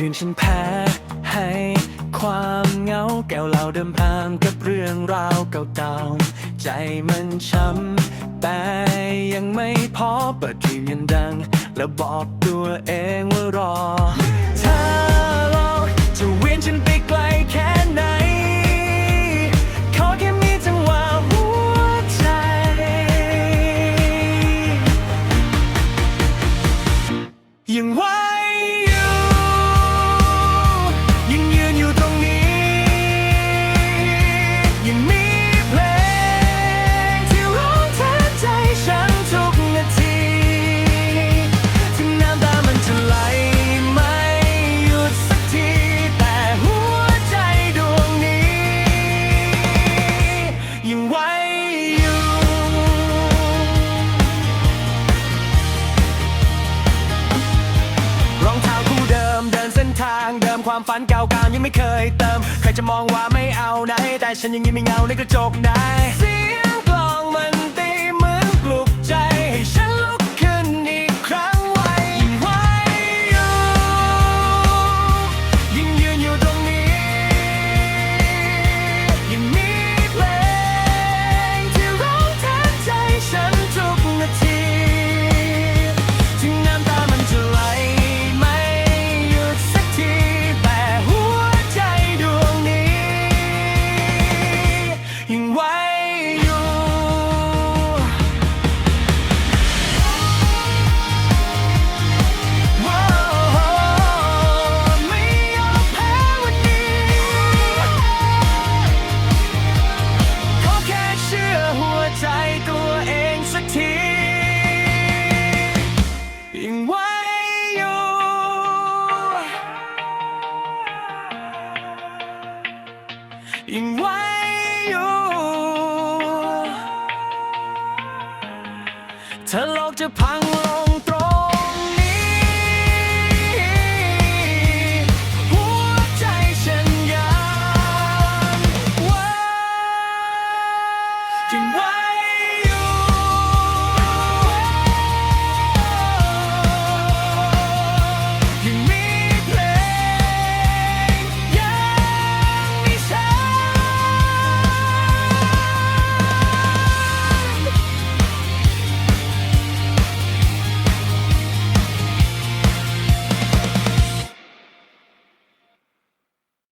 คืนฉันแพ้ ให้ความเหงาแก้วเหล่าเดิมพันกับเรื่องราวเก่าๆ ใจมันช้ำแต่ยังไม่พอเปิดทีมยันดัง แล้วบอกตัวเองว่ารอ ทางเดิมความฝันเก่าๆยังไม่เคยเติม ใครจะมองว่าไม่เอาไหน แต่ฉันยังยิ้มไม่เงาในกระจกได้ ยังไหวอยู่ ยังไหวอยู่ ถ้าโลกจะพังล